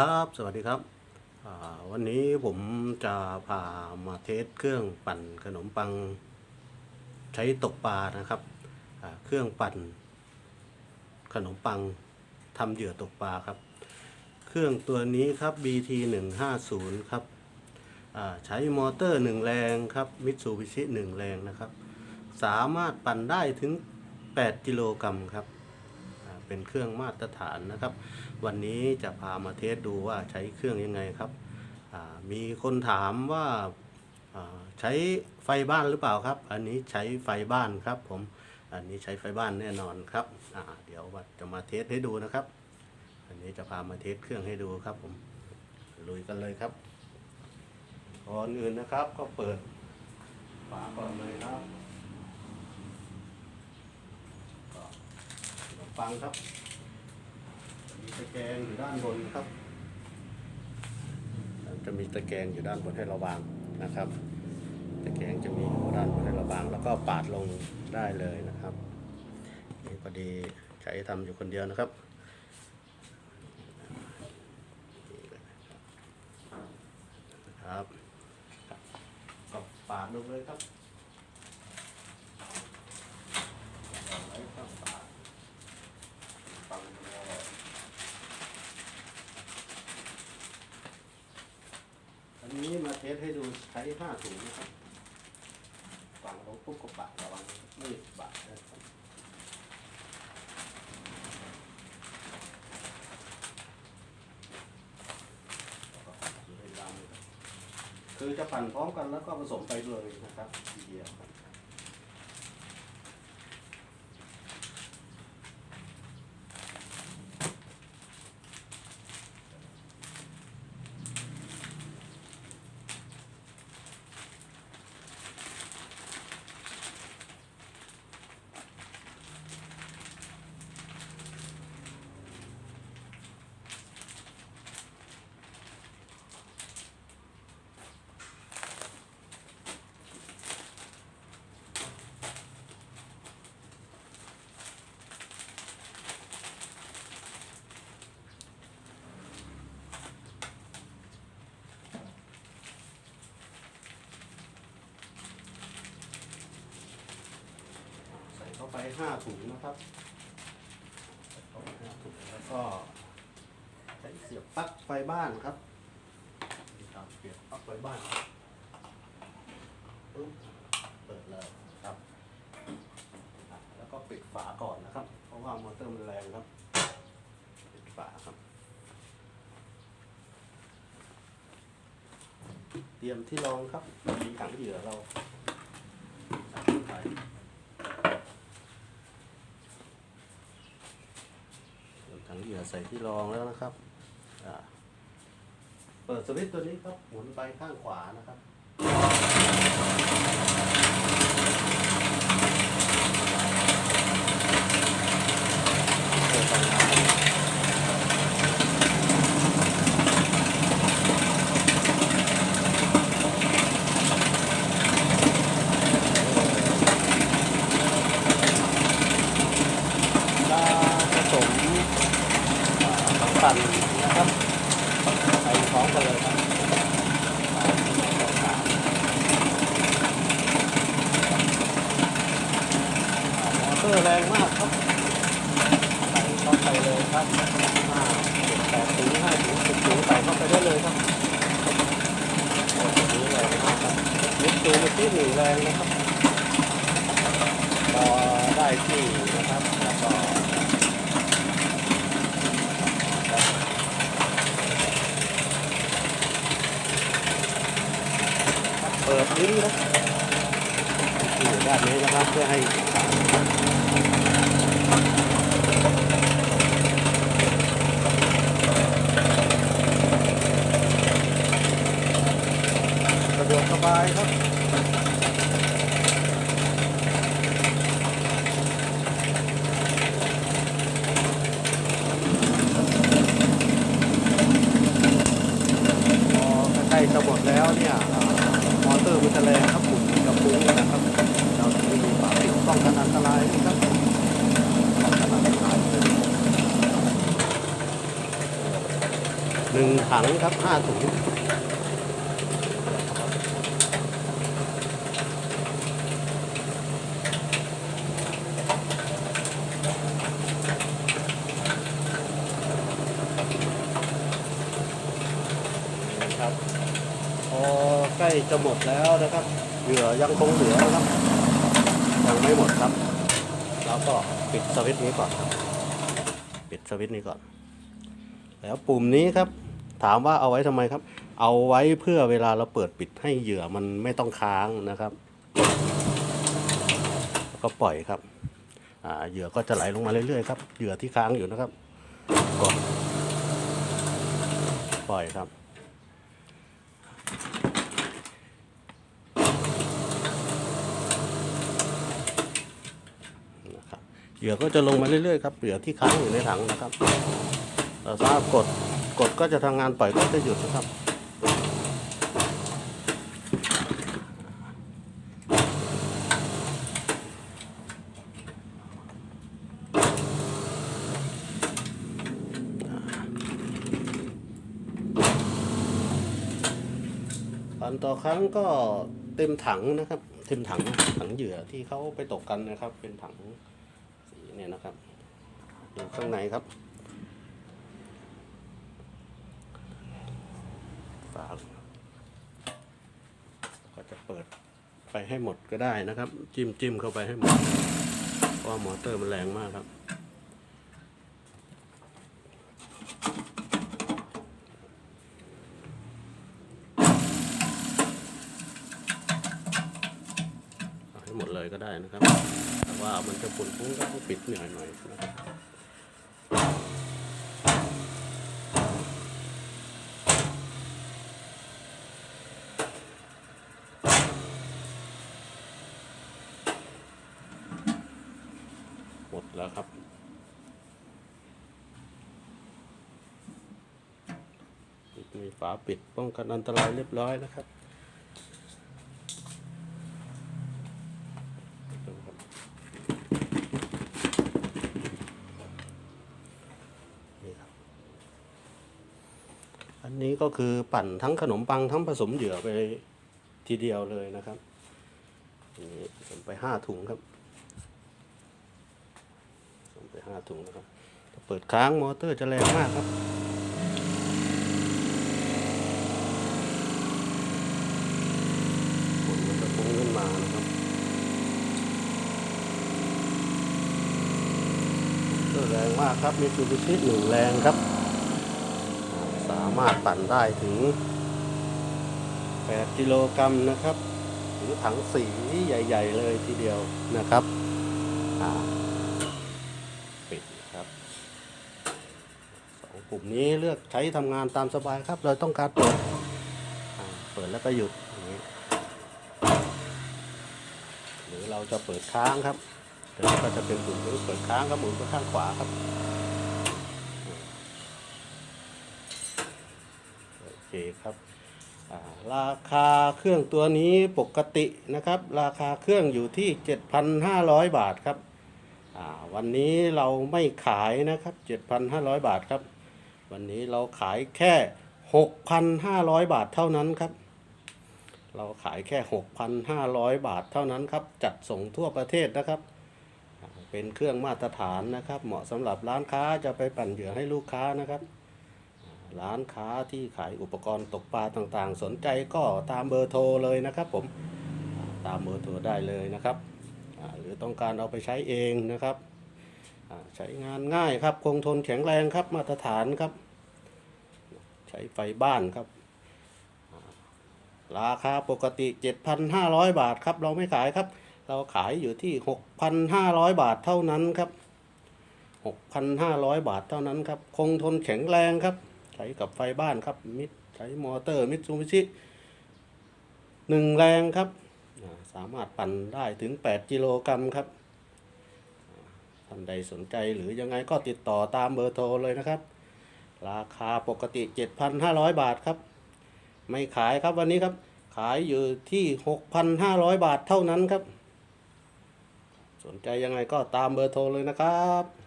ครับ สวัสดีครับ วันนี้ผมจะพามาเทสเครื่องปั่นขนมปังใช้ตกปลานะครับ เครื่องปั่นขนมปังทำเหยื่อตกปลาครับ เครื่องตัวนี้ครับ BT 150ครับ ใช้มอเตอร์1แรงครับมิตซูบิชิ1แรงนะครับ สามารถปั่นได้ถึง 8 กิโลกรัมครับ เป็นเครื่องมาตรฐานนะครับ วันนี้จะพามาเทสดูว่าใช้เครื่องยังไงครับมีคนถามว่าใช้ไฟบ้านหรือเปล่าครับ อันนี้ใช้ไฟบ้านครับผมอันนี้ใช้ไฟบ้านแน่นอนครับเดี๋ยวว่าจะมาเทสให้ดูนะครับ อันนี้จะพามาเทสเครื่องให้ดูครับผมลุยกันเลยครับก่อนอื่นนะครับก็เปิดฝาก่อนเลยครับก็ ขนมปังครับ มีตะแกรงอยู่ด้านบนครับ จะมีตะแกรงอยู่ด้านบนให้เราวางนะครับ ตะแกรงจะมีอยู่ด้านบนให้เราวาง แล้วก็ปาดลงได้เลยนะครับนี่พอดีใช้ทำอยู่คนเดียวนะครับนี่เลยนะครับก็ปาดลงเลยครับเอาไว้ข้างปาดปังเลย อันนี้มาเทสให้ดูใช้ห้าถุงนะครับฝั่งลงปุ๊บก็ปะระวังไม่บาดนะครับอยู่ในลำเลยครับคือจะปั่นพร้อมกันแล้วก็ผสมไปเลยนะครับทีเดียวครับ ห้าถุงนะครับใส่เข้าไปห้าถุงแล้วก็ใช้เสียบปลั๊กไฟบ้านครับนี่ครับเสียบปลั๊กไฟบ้านปึ๊บเปิดเลยครับอะแล้วก็ปิดฝาก่อนนะครับ เพราะว่ามอเตอร์มันแรงครับ ปิดฝาครับ เตรียมที่รองครับมีถังเหยื่อเราใส่เข้าไป เติมถังเหยื่อ ใส่ที่รองแล้วนะครับ เปิดสวิตช์ตัวนี้ครับ หมุนไปข้างขวานะครับ เปิดไฟน้ำจะผสมอ่าน้ำ ปั่นนะครับไปพร้อมกันเลยครับมอเตอร์แรงมากครับ ใส่เข้าไปเลยครับห้าแปดถุงห้าถุงสิบถุงใส่เข้าไปได้เลยครับโอ้โหนี้แรงมากครับลิฟต์ตัวเมื่อกี้หนึ่งแรงนะครับพอได้ที่นะครับ แล้วก็ เปิดลิ้นนะที่อยู่ด้านนี้นะครับเพื่อให้สะดวกสบายครับพอใกล้จะหมดแล้วเนี่ย อร์มันจะแรงครับปุ่มกับปุ้งนะครับเราจะม่มีฝาปิดป้องกันอันตรายนะครับหนึ่งถังครับห้าถุงครับ อใกล้จะหมดแล้วนะครับ เหยื่อยังคงเหลือนะครับ ยังไม่หมดครับ แล้วก็ปิดสวิตช์นี้ก่อนครับปิดสวิตช์นี้ก่อน แล้วปุ่มนี้ครับ ถามว่าเอาไว้ทำไมครับ เอาไว้เพื่อเวลาเราเปิดปิดให้เหยื่อมันไม่ต้องค้างนะครับแล้วก็ปล่อยครับเหยื่อก็จะไหลลงมาเรื่อยๆครับ เหยื่อที่ค้างอยู่นะครับกดปล่อยครับ นะครับเหยื่อก็จะลงมาเรื่อยๆครับเหยื่อที่ค้างอยู่ในถังนะครับเราทราบกดกดก็จะทำงานปล่อยก็จะหยุดนะครับ ปันต่อครั้งก็เต็มถังนะครับ เต็มถังถังเหยื่อที่เขาไปตกกันนะครับ เป็นถังสีเนี่ยนะครับดูข้างในครับ ฝาก็จะเปิดไปให้หมดก็ได้นะครับ จิ้มจิ้มเข้าไปให้หมดเพราะมอเตอร์มันแรงมากครับ เอาใหมดเลยก็ได้นะครับ แต่ว่ามันจะปุ่นฟุ้งก็ต้องปิดหน่อยหน่อยนะครับหมดแล้วครับมีฝาปิดป้องกันอันตรายเรียบร้อยนะครับ ดูครับ นี่ครับ อันนี้ก็คือปั่นทั้งขนมปังทั้งผสมเหยื่อไปทีเดียวเลยนะครับนนี้ผมไปห้าถุงครับผมไปห้าถุงนะครับเปิดค้างมอเตอร์จะแรงมากครับฝนมันจะพุ่งขึ้นมานะครับ ก็ แรงมากครับมีจูบิชิหนึ่งแรงครับ สามารถปั่นได้ถึง 8 กิโลกรัมนะครับถึงถังสีใหญ่ ๆ เลยทีเดียวนะครับปิดครับสองปุ่มนี้เลือกใช้ทำงานตามสบายครับ เราต้องการเปิดเปิดแล้วก็หยุดหรือเราจะเปิดค้างครับ เดี๋ยวก็จะเป็นปุ่มที่เปิดค้างครับหมุนไปข้างขวาครับโอเคครับราคาเครื่องตัวนี้ปกตินะครับ ราคาเครื่องอยู่ที่ 7,500 บาทครับวันนี้เราไม่ขายนะครับ 7,500 บาทครับ วันนี้เราขายแค่ 6,500 บาทเท่านั้นครับ เราขายแค่ 6,500 บาทเท่านั้นครับ จัดส่งทั่วประเทศนะครับ เป็นเครื่องมาตรฐานนะครับ เหมาะสำหรับร้านค้าจะไปปั่นเหยื่อให้ลูกค้านะครับ ร้านค้าที่ขายอุปกรณ์ตกปลาต่างๆ สนใจก็ตามเบอร์โทรเลยนะครับผมตามเบอร์โทรได้เลยนะครับหรือต้องการเอาไปใช้เองนะครับใช้งานง่ายครับคงทนแข็งแรงครับมาตรฐานครับ ใช้ไฟบ้านครับ ราคาปกติ 7,500 บาทครับ เราไม่ขายครับ เราขายอยู่ที่ 6,500 บาทเท่านั้นครับ 6,500 บาทเท่านั้นครับ คงทนแข็งแรงครับ ใช้กับไฟบ้านครับ มิดใช้มอเตอร์มิดซูบิชิหนึ่งแรงครับ สามารถปั่นได้ถึง 8 กิโลกรัมครับ ท่านใดสนใจหรือยังไงก็ติดต่อตามเบอร์โทรเลยนะครับ ราคาปกติ 7,500 บาทครับ ไม่ขายครับวันนี้ครับ ขายอยู่ที่ 6,500 บาทเท่านั้นครับ สนใจยังไงก็ตามเบอร์โทรเลยนะครับ